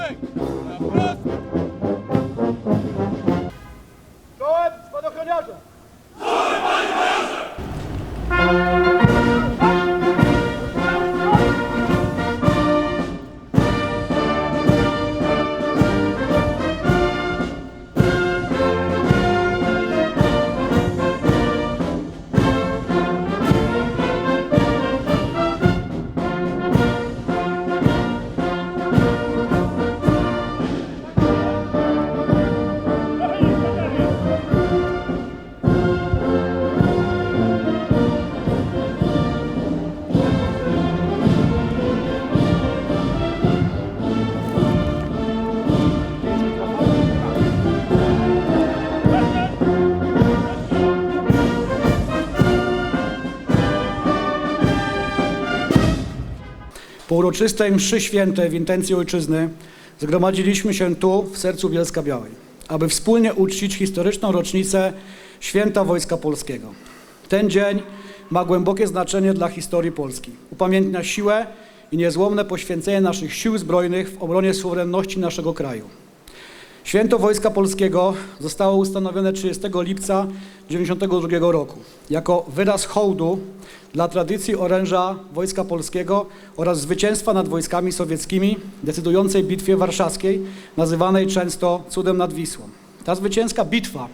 building! Po uroczystej mszy świętej w intencji ojczyzny zgromadziliśmy się tu, w sercu Bielska Białej, aby wspólnie uczcić historyczną rocznicę Święta Wojska Polskiego. Ten dzień ma głębokie znaczenie dla historii Polski. Upamiętnia siłę i niezłomne poświęcenie naszych sił zbrojnych w obronie suwerenności naszego kraju. Święto Wojska Polskiego zostało ustanowione 30 lipca 1992 roku jako wyraz hołdu dla tradycji oręża Wojska Polskiego oraz zwycięstwa nad wojskami sowieckimi decydującej bitwie warszawskiej, nazywanej często cudem nad Wisłą. Ta zwycięska bitwa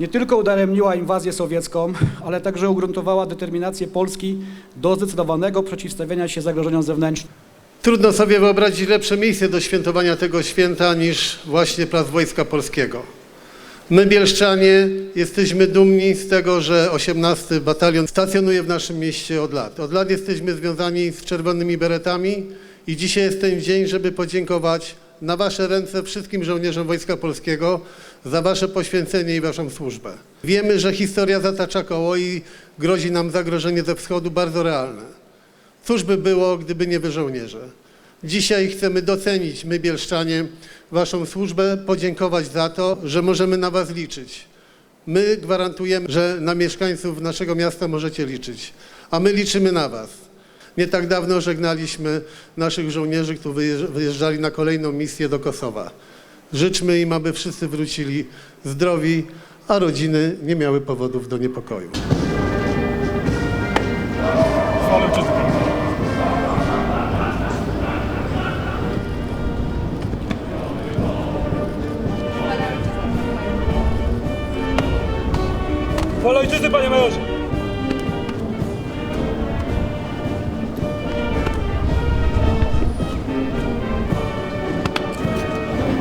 nie tylko udaremniła inwazję sowiecką, ale także ugruntowała determinację Polski do zdecydowanego przeciwstawienia się zagrożeniom zewnętrznym. Trudno sobie wyobrazić lepsze miejsce do świętowania tego święta niż właśnie Plac Wojska Polskiego. My, Bielszczanie, jesteśmy dumni z tego, że 18 Batalion stacjonuje w naszym mieście od lat. Od lat jesteśmy związani z czerwonymi beretami i dzisiaj jest ten dzień, żeby podziękować na Wasze ręce wszystkim żołnierzom Wojska Polskiego za Wasze poświęcenie i Waszą służbę. Wiemy, że historia zatacza koło i grozi nam zagrożenie ze wschodu bardzo realne. Cóż by było, gdyby nie wy żołnierze? Dzisiaj chcemy docenić, my Bielszczanie, waszą służbę, podziękować za to, że możemy na was liczyć. My gwarantujemy, że na mieszkańców naszego miasta możecie liczyć, a my liczymy na was. Nie tak dawno żegnaliśmy naszych żołnierzy, którzy wyjeżdż- wyjeżdżali na kolejną misję do Kosowa. Życzmy im, aby wszyscy wrócili zdrowi, a rodziny nie miały powodów do niepokoju. Chwalę ojczyzny, panie majorze!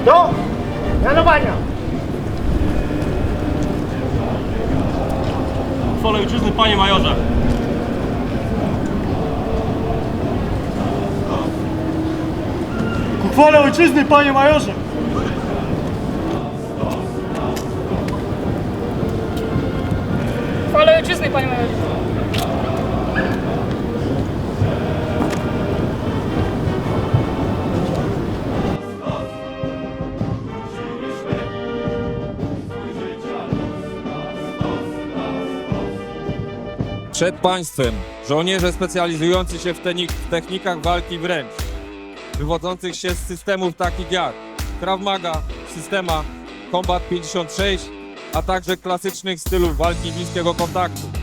Do mianowania. Chwalę ojczyzny, panie majorze! Ku chwale ojczyzny, panie majorze! Przed państwem żołnierze specjalizujący się w, technik- w technikach walki wręcz, wywodzących się z systemów takich jak Krav Maga, systema Combat 56, a także klasycznych stylów walki bliskiego kontaktu.